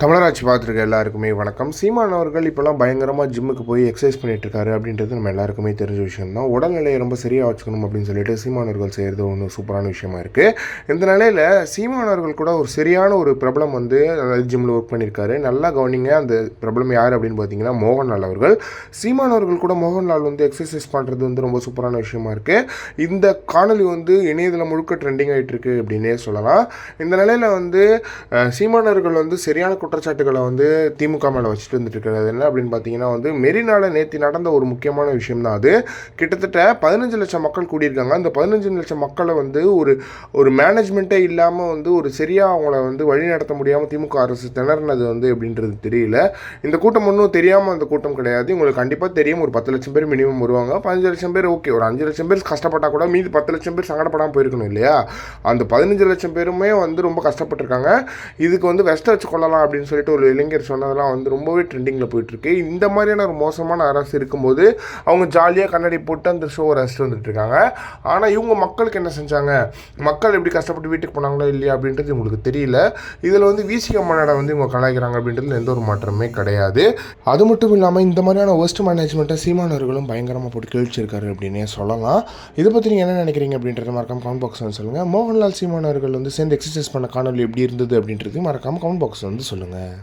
தமிழராட்சி பார்த்துருக்க எல்லாருக்குமே வணக்கம். சீமான் அவர்கள் இப்போலாம் பயங்கரமாக ஜிம்முக்கு போய் எக்ஸசைஸ் பண்ணிட்டுருக்காரு அப்படின்றது நம்ம எல்லாருக்குமே தெரிஞ்ச விஷயம் தான் உடல்நிலையை ரொம்ப சரியாக வச்சுக்கணும் அப்படின்னு சொல்லிட்டு சீமான் அவர்கள் செய்கிறது ஒன்று சூப்பரான விஷயமா இருக்குது இந்த நிலையில் சீமான் அவர்கள் கூட ஒரு சரியான ஒரு பிரபலம் வந்து ஜிம்மில் ஒர்க் பண்ணியிருக்காரு. நல்லா கவனிங்க அந்த பிரபலம் யார் அப்படின்னு பார்த்தீங்கன்னா மோகன்லால் அவர்கள். சீமான் அவர்கள் கூட மோகன்லால் வந்து எக்ஸசைஸ் பண்ணுறது வந்து ரொம்ப சூப்பரான விஷயமா இருக்குது இந்த காணொலி வந்து இணையதளம் முழுக்க ட்ரெண்டிங் ஆகிட்டு இருக்கு அப்படின்னே சொல்லலாம். இந்த நிலையில் வந்து சீமானவர்கள் வந்து சரியான குற்றச்சாட்டுகளை வந்து திமுக மேலே வச்சுட்டு வந்துட்டு இருக்கிறது என்ன அப்படின்னு பார்த்தீங்கன்னா வந்து மெரினால நேற்று நடந்த ஒரு முக்கியமான விஷயம் தான் அது. கிட்டத்தட்ட பதினஞ்சு லட்சம் மக்கள் கூடியிருக்காங்க. அந்த பதினஞ்சு லட்சம் மக்களை வந்து ஒரு ஒரு மேனேஜ்மெண்ட்டே இல்லாமல் வந்து ஒரு சரியாக அவங்கள வந்து வழி நடத்த முடியாமல் திமுக அரசு திணறினது வந்து அப்படின்றது தெரியல. இந்த கூட்டம் ஒன்றும் தெரியாமல் அந்த கூட்டம் கிடையாது. உங்களுக்கு கண்டிப்பாக தெரியும். ஒரு பத்து லட்சம் பேர் மினிமம் வருவாங்க. பதினஞ்சு லட்சம் பேர் ஓகே ஒரு அஞ்சு லட்சம் பேர் கஷ்டப்பட்டால் கூட மீதி பத்து லட்சம் பேர் சங்கடப்படாமல் போயிருக்கணும் இல்லையா? அந்த பதினஞ்சு லட்சம் பேருமே வந்து ரொம்ப கஷ்டப்பட்டிருக்காங்க. இதுக்கு வந்து வெஸ்ட்டை வச்சு கொள்ளலாம் அப்படின்னு அப்படின்னு சொல்லிட்டு ஒரு இளைஞர் சொன்னதெல்லாம் வந்து ரொம்பவே ட்ரெண்டிங்கில் போயிட்டுருக்கு. இந்த மாதிரியான ஒரு மோசமான அரசு இருக்கும்போது அவங்க ஜாலியாக கண்ணாடி போட்டு அந்த ஷோவை ரசித்து வந்துட்டு இருக்காங்க. ஆனால் இவங்க மக்களுக்கு என்ன செஞ்சாங்க? மக்கள் எப்படி கஷ்டப்பட்டு வீட்டுக்கு போனாங்களோ இல்லையா அப்படின்றது இவங்களுக்கு தெரியல. இதில் வந்து விசிக மாநாடை வந்து இவங்க கலாய்க்கிறாங்க அப்படின்றதுல எந்த ஒரு மாற்றமே கிடையாது. அது மட்டும் இல்லாமல் இந்த மாதிரியான ஒஸ்ட் மேனேஜ்மெண்ட்டை சீமானவர்களும் பயங்கரமாக போட்டு கிழிச்சிருக்காரு அப்படின்னே சொல்லலாம். இதை பற்றி நீங்கள் என்ன நினைக்கிறீங்க அப்படின்றத மறக்காம கமெண்ட் வந்து சொல்லுங்கள் மோகன்லால் சீமானவர்கள் வந்து சேர்ந்து எக்ஸசைஸ் பண்ண காணொலி எப்படி இருந்தது அப்படின்றது மறக்காம கமெண்ட் பாக்ஸ் வந்து சொல்லுங்கள் Là